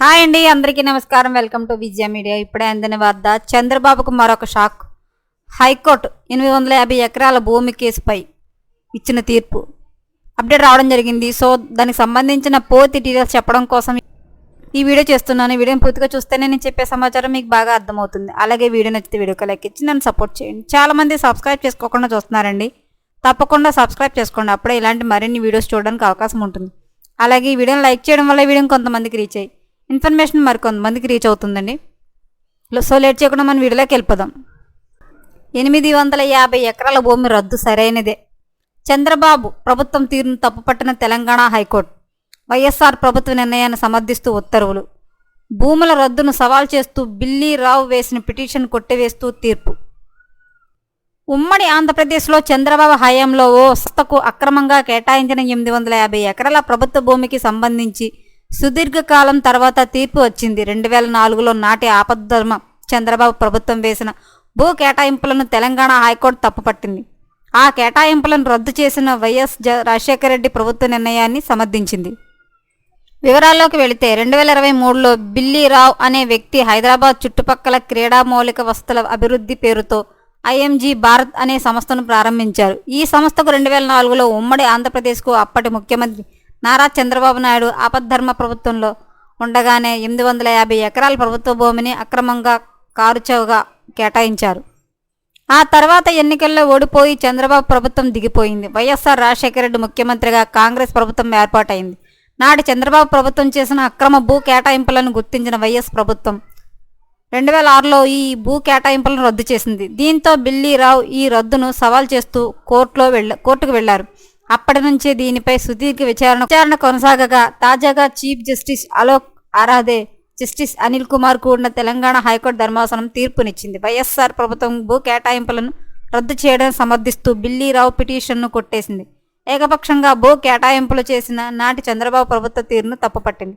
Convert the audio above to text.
Hi అండి అందరికీ నమస్కారం. Welcome to Vijaya media. ఇప్పుడే అందిన వార్త చంద్రబాబుకు మరొక షాక్. హైకోర్టు ఎనిమిది వందల యాభై ఎకరాల భూమి కేసుపై ఇచ్చిన తీర్పు. అప్డేట్ రావడం జరిగింది. సో దానికి సంబంధించిన పూర్తి డీటెయిల్స్ చెప్పడం కోసం ఈ వీడియో చేస్తున్నాను. ఈ వీడియోని పూర్తిగా చూస్తేనే నేను చెప్పే సమాచారం మీకు బాగా అర్థమవుతుంది. అలాగే వీడియో నచ్చితే వీడియోకి లైక్ ఇచ్చి నన్ను సపోర్ట్ చేయండి. చాలా మంది సబ్స్క్రైబ్ చేసుకోకుండా చూస్తున్నారండి. తప్పకుండా సబ్స్క్రైబ్ చేసుకోండి. అప్పుడే ఇలాంటి మరిన్ని వీడియోస్ చూడడానికి అవకాశం ఉంటుంది. అలాగే ఈ వీడియోని లైక్ చేయడం వల్ల ఈ వీడియోని కొంతమందికి రీచ్ అయ్యి ఇన్ఫర్మేషన్ మరి కొంతమందికి రీచ్ అవుతుందండి సో లేట్ చేయకుండా మనం వీడియోలోకి వెళ్ళిపోదాం. ఎనిమిది వందల యాభై ఎకరాల భూమి రద్దు సరైనదే. చంద్రబాబు ప్రభుత్వం తీరును తప్పుపట్టిన తెలంగాణ హైకోర్టు వైఎస్ఆర్ ప్రభుత్వ నిర్ణయాన్ని సమర్థిస్తూ ఉత్తర్వులు. భూముల రద్దును సవాల్ చేస్తూ బిల్లీ రావు వేసిన పిటిషన్ కొట్టివేస్తూ తీర్పు. ఉమ్మడి ఆంధ్రప్రదేశ్లో చంద్రబాబు హయాంలో ఓ సంస్థకు అక్రమంగా కేటాయించిన ఎనిమిది వందల యాభై ఎకరాల ప్రభుత్వ భూమికి సంబంధించి సుదీర్ఘకాలం తర్వాత తీర్పు వచ్చింది. రెండు వేల నాలుగులో నాటి ఆపద్ధర్మ చంద్రబాబు ప్రభుత్వం వేసిన భూ కేటాయింపులను తెలంగాణ హైకోర్టు తప్పుపట్టింది. ఆ కేటాయింపులను రద్దు చేసిన వైఎస్ జ రాజశేఖర రెడ్డి ప్రభుత్వ నిర్ణయాన్ని సమర్థించింది. వివరాల్లోకి వెళితే రెండు వేల ఇరవై మూడులో బిల్లీ రావ్ అనే వ్యక్తి హైదరాబాద్ చుట్టుపక్కల క్రీడా మౌలిక వసతుల అభివృద్ధి పేరుతో ఐఎంజీ భారత్ అనే సంస్థను ప్రారంభించారు. ఈ సంస్థకు రెండు వేల నాలుగులో ఉమ్మడి ఆంధ్రప్రదేశ్కు అప్పటి ముఖ్యమంత్రి నారా చంద్రబాబు నాయుడు ఆపద్ధర్మ ప్రభుత్వంలో ఉండగానే ఎనిమిది వందల యాభై ఎకరాల ప్రభుత్వ భూమిని అక్రమంగా కారుచౌగా కేటాయించారు. ఆ తర్వాత ఎన్నికల్లో ఓడిపోయి చంద్రబాబు ప్రభుత్వం దిగిపోయింది. వైఎస్ఆర్ రాజశేఖర రెడ్డి ముఖ్యమంత్రిగా కాంగ్రెస్ ప్రభుత్వం ఏర్పాటైంది. నాటి చంద్రబాబు ప్రభుత్వం చేసిన అక్రమ భూ కేటాయింపులను గుర్తించిన వైఎస్ ప్రభుత్వం రెండు వేల ఆరులో ఈ భూ కేటాయింపులను రద్దు చేసింది. దీంతో బిల్లీ రావు ఈ రద్దును సవాల్ చేస్తూ కోర్టులో వెళ్ళ కోర్టుకు వెళ్ళారు. అప్పటి నుంచే దీనిపై సుదీర్ఘ విచారణ విచారణ కొనసాగగా తాజాగా chief justice Alok Aradhe justice Anil Kumar కూడిన తెలంగాణ హైకోర్టు ధర్మాసనం తీర్పునిచ్చింది. వైఎస్ఆర్ ప్రభుత్వం భూ కేటాయింపులను రద్దు చేయడం సమర్థిస్తూ బిల్లీరావు పిటిషన్ను కొట్టేసింది. ఏకపక్షంగా భూ కేటాయింపులు చేసిన నాటి చంద్రబాబు ప్రభుత్వ తీరును తప్పుపట్టింది.